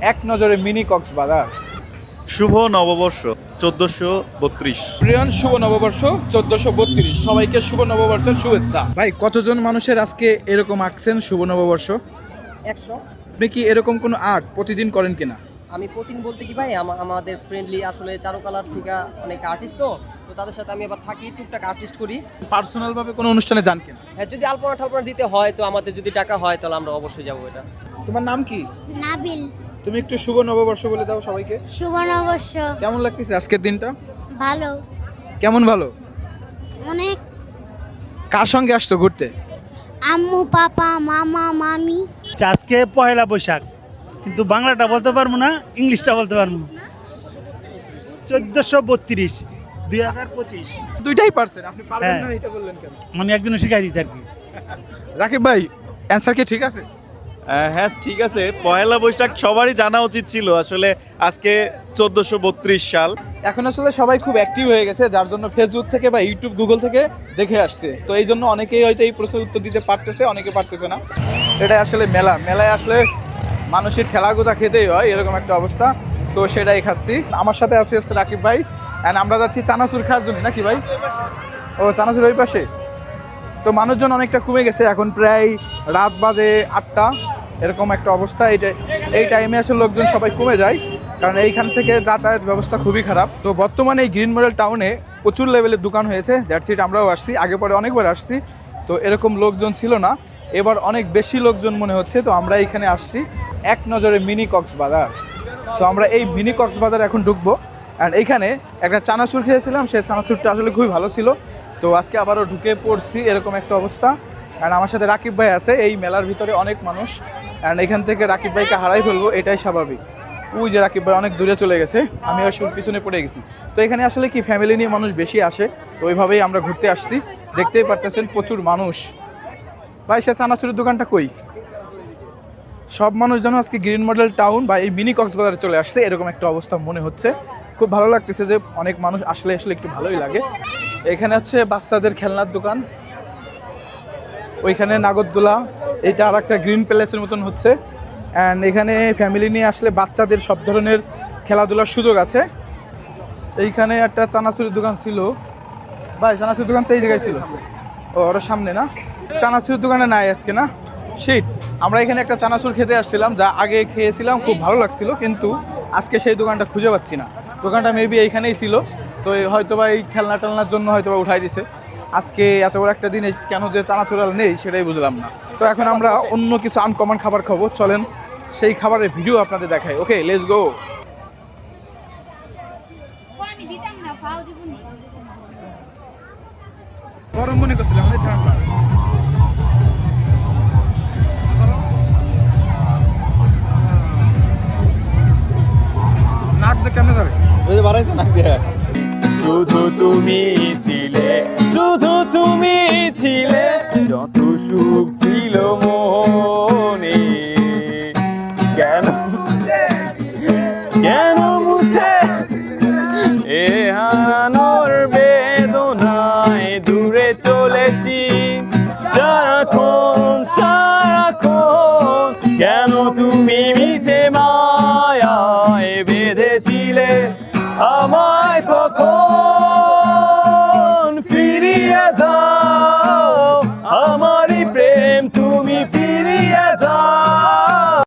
এক নজরে মিনি কক্সবাজার। শুভ নববর্ষ চোদ্দশো বত্রিশ। প্রিয়ন শুভ নববর্ষ চোদ্দশো বত্রিশ। সবাইকে শুভ নববর্ষের শুভেচ্ছা। ভাই কতজন মানুষের আজকে এরকম আঁকছেন শুভ নববর্ষ? একশো। আপনি কি এরকম কোনো আর্ট প্রতিদিন করেন কিনা? আমি প্রতিদিন বলতে কি ভাই আমা- আমাদের ফ্রেন্ডলি আসলে চারুকলার থেকে অনেক আর্টিস্ট তো তো তাদের সাথে আমি আবার থাকি টুকটাক আর্টিস্ট করি। পার্সোনাল ভাবে কোনো অনুষ্ঠানে যান কিনা? হ্যাঁ যদি আলপনা ঠালপনা দিতে হয় তো আমাদের যদি টাকা হয় তাহলে আমরা অবশ্যই যাব এটা। তোমার নাম কি? নাবিল। তুমি একটু শুভ নববর্ষ বলে দাও সবাইকে। শুভ নববর্ষ। কেমন লাগতেছে আজকের দিনটা? ভালো। কেমন ভালো? অনেক। কার সঙ্গে আসতো ঘুরতে? আম্মু পাপা মামা মামি। আচ্ছা, আজকে পয়লা বৈশাখ। কিন্তু বাংলাটা বলতে পারব না ইংলিশটা বলতে পারব চোদ্দশো বত্রিশ দুই হাজার পঁচিশ। দুইটাই পারছেন আপনি পারবেন হ্যাঁ। না এটা বললেন কেন? মানে একজনে শিখাই দিয়েছে আর কি। রাকিব ভাই অ্যান্সার কি ঠিক আছে? হ্যাঁ ঠিক আছে। পয়লা বৈশাখ সবারই জানা উচিত ছিল। আসলে আজকে চোদ্দশো বত্রিশ সাল। এখন আসলে সবাই খুব অ্যাক্টিভ হয়ে গেছে, যার জন্য ফেসবুক থেকে বা ইউটিউব গুগল থেকে দেখে আসছে। তো এই জন্য অনেকেই হয়তো এই প্রশ্নের উত্তর দিতে পারতেছে, অনেকে পারতেছে না। এটা আসলে মেলা। মেলায় আসলে মানুষের ঠেলাগুতা খেতেই হয়, এরকম একটা অবস্থা। তো সেটাই খাচ্ছি। আমার সাথে আছে রাকিব ভাই। অ্যান্ড আমরা যাচ্ছি চানাচুর খাওয়ার জন্য, নাকি ভাই? ও, চানাচুর ওই পাশে? তো মানুষজন অনেকটা কমে গেছে। এখন প্রায় রাত বাজে আটটা। এরকম একটা অবস্থা। এই এই টাইমে আসলে লোকজন সবাই কমে যায়। কারণ এইখান থেকে যাতায়াত ব্যবস্থা খুবই খারাপ। তো বর্তমানে এই গ্রিন মডেল টাউনে প্রচুর লেভেলের দোকান হয়েছে। দ্যাটস ইট আমরাও আসছি। আগে পরে অনেকবার আসছি। তো এরকম লোকজন ছিল না। এবার অনেক বেশি লোকজন মনে হচ্ছে। তো আমরা এখানে আসছি। এক নজরে মিনি কক্সবাজার সো আমরা এই মিনি কক্সবাজার এখন ঢুকবো। অ্যান্ড এইখানে একটা চানাচুর খেয়েছিলাম। সেই চানাচুরটা আসলে খুবই ভালো ছিল। তো আজকে আবারও ঢুকে পড়ছি, এরকম একটা অবস্থা। অ্যান্ড আমার সাথে রাকিব ভাই আছে, এই মেলার ভিতরে অনেক মানুষ। অ্যান্ড এখান থেকে রাকিব ভাইকে হারাই ফেলব, এটাই স্বাভাবিক। ওই যে রাকিব ভাই অনেক দূরে চলে গেছে, আমি আসলে পিছনে পড়ে গেছি। তো এখানে আসলে কি ফ্যামিলি নিয়ে মানুষ বেশি আসে, তো ওইভাবেই আমরা ঘুরতে আসছি। দেখতেই পারতেছেন প্রচুর মানুষ। ভাই, সে চানাচুরের দোকানটা কই? সব মানুষ যেন আজকে গ্রিন মডেল টাউন বা এই মিনি কক্সবাজারে চলে আসছে, এরকম একটা অবস্থা মনে হচ্ছে। খুব ভালো লাগতেছে যে অনেক মানুষ আসলে আসলে একটু ভালোই লাগে। এখানে হচ্ছে বাচ্চাদের খেলনার দোকান। ওইখানে নাগরদোলা, এইটা আর একটা গ্রিন প্যালেসের মতন হচ্ছে। অ্যান্ড এখানে ফ্যামিলি নিয়ে আসলে বাচ্চাদের সব ধরনের খেলাধুলার সুযোগ আছে। এইখানে একটা চানাচুরের দোকান ছিল। ভাই, চানাচুরের দোকান তো এই জায়গায় ছিল। ও ওরা সামনে না? চানাচুরের দোকানে নাই আজকে না? শিট আমরা এখানে একটা চানাচুর খেতে আসছিলাম, যা আগে খেয়েছিলাম, খুব ভালো লাগছিল, কিন্তু আজকে সেই দোকানটা খুঁজে পাচ্ছি না। দোকানটা মেবি এইখানেই ছিল। তো এই হয়তো বা এই খেলনা টেলনার জন্য হয়তো বা উঠাই দিছে। আজকে এত বড় একটা দিনে কেন যে চানাচুরাল নেই সেটাই বুঝলাম না। তো এখন আমরা অন্য কিছু আনকমন খাবার খাব। চলেন সেই খাবারের ভিডিও আপনাদের দেখাই। ওকে লেটস গো গরম মনে করছিলাম ঠান্ডা। নাক দিয়ে কেমনে ধরে? যে বাড়াইছে না শুধু তুমি ছিলে, শুধু তুমি ছিলে, যত সুখ ছিল মনে। কেন? কেন মুছে? এ হারানোর বেদনায় দূরে চলেছি